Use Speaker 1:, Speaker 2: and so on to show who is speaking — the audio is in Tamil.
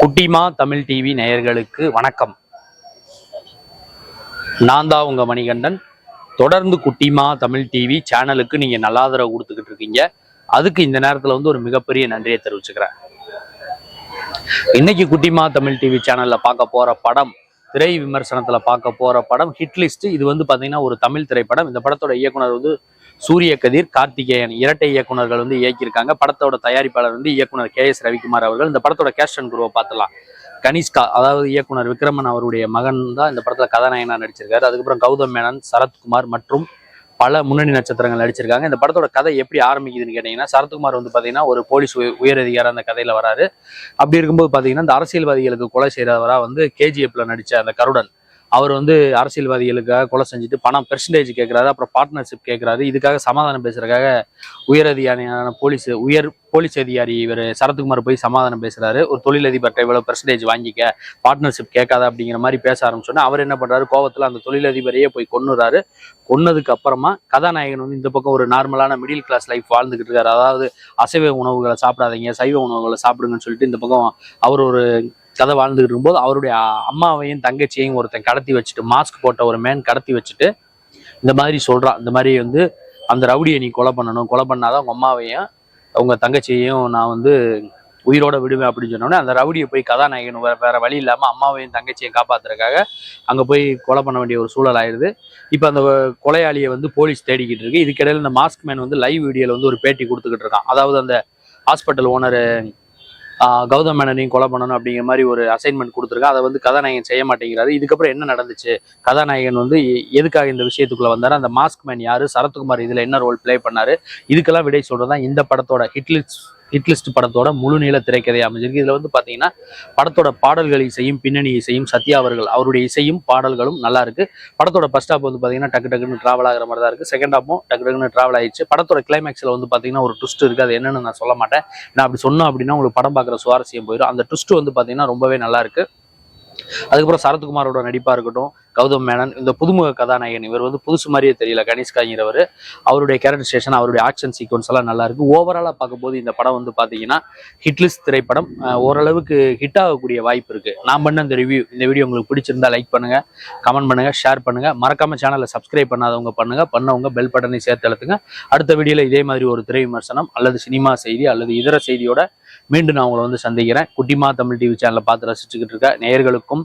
Speaker 1: குட்டிமா தமிழ் டிவி நேயர்களுக்கு வணக்கம். நான் தான் உங்க மணிகண்டன். தொடர்ந்து குட்டிமா தமிழ் டிவி சேனலுக்கு நீங்க நல்லாதரவு கொடுத்துக்கிட்டு இருக்கீங்க. அதுக்கு இந்த நேரத்துல வந்து ஒரு மிகப்பெரிய நன்றியை தெரிவிச்சுக்கிறேன். இன்னைக்கு குட்டிமா தமிழ் டிவி சேனல்ல பார்க்க போற படம் திரை விமர்சனத்துல பார்க்க போற படம் ஹிட் லிஸ்ட் இது வந்து பாத்தீங்கன்னா ஒரு தமிழ் திரைப்படம். இந்த படத்தோட இயக்குனர் வந்து சூரிய கதிர் கார்த்திகேயன் இரட்டை இயக்குனர்கள் வந்து இயக்கியிருக்காங்க. படத்தோட தயாரிப்பாளர் வந்து இயக்குனர் கே எஸ் ரவிக்குமார் அவர்கள். இந்த படத்தோட கேஸ்டன் குருவை பார்த்தலாம் கனிஷ்கா அதாவது இயக்குனர் விக்ரமன் அவருடைய மகன் தான் இந்த படத்தில் கதாநாயகனா நடிச்சிருக்காரு. அதுக்கப்புறம் கௌதம் மேனன் சரத்குமார் மற்றும் பல முன்னணி நட்சத்திரங்கள் நடிச்சிருக்காங்க. இந்த படத்தோட கதை எப்படி ஆரம்பிக்குதுன்னு கேட்டீங்கன்னா சரத்குமார் வந்து பார்த்தீங்கன்னா ஒரு போலீஸ் உயர் அதிகாரி அந்த கதையில் வராரு. அப்படி இருக்கும்போது பார்த்தீங்கன்னா இந்த அரசியல்வாதிகளுக்கு கொலை செய்கிறவராக வந்து கேஜிஎஃப்ல நடித்த அந்த கருடன் அவர் வந்து அரசியல்வாதிகளுக்காக கொலை செஞ்சுட்டு பணம் பெர்சன்டேஜ் கேட்குறாரு அப்புறம் பார்ட்னர்ஷிப் கேட்குறாரு இதுக்காக சமாதானம் பேசுறதுக்காக உயர் அதிகாரியான போலீஸ் உயர் போலீஸ் அதிகாரி இவர் சரத்குமார் போய் சமாதானம் பேசுறாரு. ஒரு தொழிலதிபர்கிட்ட இவ்வளோ பெர்சன்டேஜ் வாங்கிக்க பார்ட்னர்ஷிப் கேட்காத அப்படிங்கிற மாதிரி பேச ஆரம்பிச்சோன்னா அவர் என்ன பண்ணுறாரு கோவத்தில் அந்த தொழிலதிபரையே போய் கொன்னுறாரு. கொன்னதுக்கு அப்புறமா கதாநாயகன் வந்து இந்த பக்கம் ஒரு நார்மலான மிடில் கிளாஸ் லைஃப் வாழ்ந்துகிட்டு இருக்காரு. அதாவது அசைவ உணவுகளை சாப்பிடாதீங்க சைவ உணவுகளை சாப்பிடுங்கன்னு சொல்லிட்டு இந்த பக்கம் அவர் ஒரு கதை வாழ்ந்துகிட்டு இருக்கும்போது அவருடைய அம்மாவையும் தங்கச்சியையும் ஒருத்தன் கடத்தி வச்சுட்டு மாஸ்க் போட்ட ஒரு மேன் கடத்தி வச்சுட்டு இந்த மாதிரி சொல்கிறான் இந்த மாதிரி வந்து அந்த ரவுடியை நீ கொலை பண்ணணும். கொலை பண்ணாதான் உங்கள் அம்மாவையும் உங்கள் தங்கச்சியையும் நான் வந்து உயிரோட விடுவேன் அப்படின்னு சொன்னோடனே அந்த ரவுடியை போய் கதாநாயகன் வேற வேற வழி இல்லாமல் அம்மாவையும் தங்கச்சியையும் காப்பாத்துறதுக்காக அங்கே போய் கொலை பண்ண வேண்டிய ஒரு சூழல் ஆயிடுது. இப்போ அந்த கொலையாளியை வந்து போலீஸ் தேடிக்கிட்டு இருக்கு. இதுக்கிடையில் இந்த மாஸ்க் மேன் வந்து லைவ் வீடியோவில் வந்து ஒரு பேட்டி கொடுத்துக்கிட்டு இருக்கான். அதாவது அந்த ஹாஸ்பிட்டல் ஓனர் கௌதம் மேனனையும் கொலை பண்ணணும் அப்படிங்கிற மாதிரி ஒரு அசைன்மெண்ட் கொடுத்துருக்கா. அதை வந்து கதாநாயகன் செய்ய மாட்டேங்கிறாரு. இதுக்கப்புறம் என்ன நடந்துச்சு? கதாநாயகன் வந்து எதுக்காக இந்த விஷயத்துக்குள்ள வந்தாரு? அந்த மாஸ்க் மேன் யாரு? சரத்குமார் இதுல என்ன ரோல் பிளே பண்ணாரு? இதுக்கெல்லாம் விடை சொல்றதுதான் இந்த படத்தோட ஹிட்லிஸ்ட் ஹிட்லிஸ்ட் படத்தோட முழு நீள திரைக்கதை அமைஞ்சிருக்கு. இதில் வந்து பார்த்தீங்கன்னா படத்தோட பாடல்கள் இசையும் பின்னணி இசையும் சத்யா அவர்கள் அவருடைய இசையும் பாடல்களும் நல்லா இருக்கு. படத்தோட ஃபர்ஸ்ட் ஹாப் வந்து பார்த்தீங்கன்னா டக்கு டக்குன்னு டிராவல் ஆகிற மாதிரி தான் இருக்கு. செகண்ட் ஹாப்பும் டக்கு டக்குன்னு டிராவல் ஆயிடுச்சு. படத்தோட கிளைமேக்ஸில் வந்து பார்த்தீங்கன்னா ஒரு ட்விஸ்ட் இருக்கு. அது என்னன்னு நான் சொல்ல மாட்டேன். நான் அப்படி சொன்னோம் அப்படின்னா உங்களுக்கு படம் பார்க்குற சுவாரஸ்யம் போயிடும். அந்த ட்விஸ்ட் வந்து பார்த்தீங்கன்னா ரொம்பவே நல்லா இருக்கு. அதுக்கப்புறம் சரத்குமாரோட நடிப்பாக இருக்கட்டும் கௌதம் மேனன் இந்த புதுமுக கதாநாயகன் இவர் வந்து புதுசு மாதிரியே தெரியல கணேஷ்காங்கிறவர் அவருடைய கேரக்டர் ஸ்டேஷன் அவருடைய ஆக்ஷன் சீக்வன்ஸ் எல்லாம் நல்லா இருக்கு. ஓவராலா பார்க்கும்போது இந்த படம் வந்து பாத்தீங்கன்னா ஹிட்லிஸ்ட் திரைப்படம். ஓரளவுக்கு ஹிட் ஆகக்கூடிய வாய்ப்பு இருக்கு. நான் பண்ண இந்த ரிவ்யூ இந்த வீடியோ உங்களுக்கு பிடிச்சிருந்தா லைக் பண்ணுங்க கமெண்ட் பண்ணுங்க ஷேர் பண்ணுங்க. மறக்காம சேனலை சப்ஸ்கிரைப் பண்ணாதவங்க பண்ணுங்க. பண்ணவங்க பெல் பட்டனை சேர்த்து அழுத்துங்க. அடுத்த வீடியோல இதே மாதிரி ஒரு திரை விமர்சனம் அல்லது சினிமா செய்தி அல்லது இதர செய்தியோட மீண்டும் நான் உங்களை வந்து சந்திக்கிறேன். குட்டிமா தமிழ் டிவி சேனலை பார்த்து ரசிச்சுக்கிட்டு இருக்க நேயர்களுக்கும்